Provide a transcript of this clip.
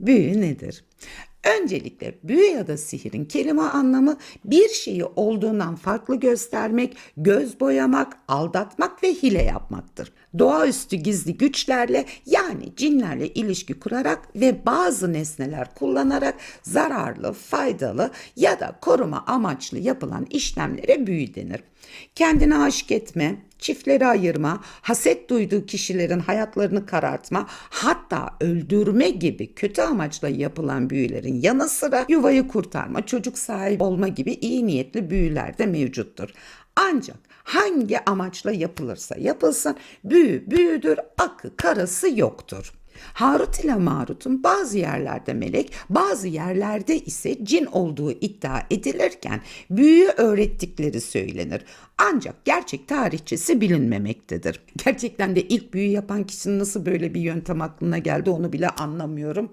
Büyü nedir? Öncelikle büyü ya da sihirin kelime anlamı bir şeyi olduğundan farklı göstermek, göz boyamak, aldatmak ve hile yapmaktır. Doğaüstü gizli güçlerle yani cinlerle ilişki kurarak ve bazı nesneler kullanarak zararlı, faydalı ya da koruma amaçlı yapılan işlemlere büyü denir. Kendine aşık etme, çiftleri ayırma, haset duyduğu kişilerin hayatlarını karartma, hatta öldürme gibi kötü amaçla yapılan büyülerin yanı sıra yuvayı kurtarma, çocuk sahibi olma gibi iyi niyetli büyüler de mevcuttur. Ancak hangi amaçla yapılırsa yapılsın büyü büyüdür, akı karası yoktur. Harut ile Marut'un bazı yerlerde melek, bazı yerlerde ise cin olduğu iddia edilirken büyüyü öğrettikleri söylenir. Ancak gerçek tarihçesi bilinmemektedir. Gerçekten de ilk büyü yapan kişinin nasıl böyle bir yöntem aklına geldi onu bile anlamıyorum.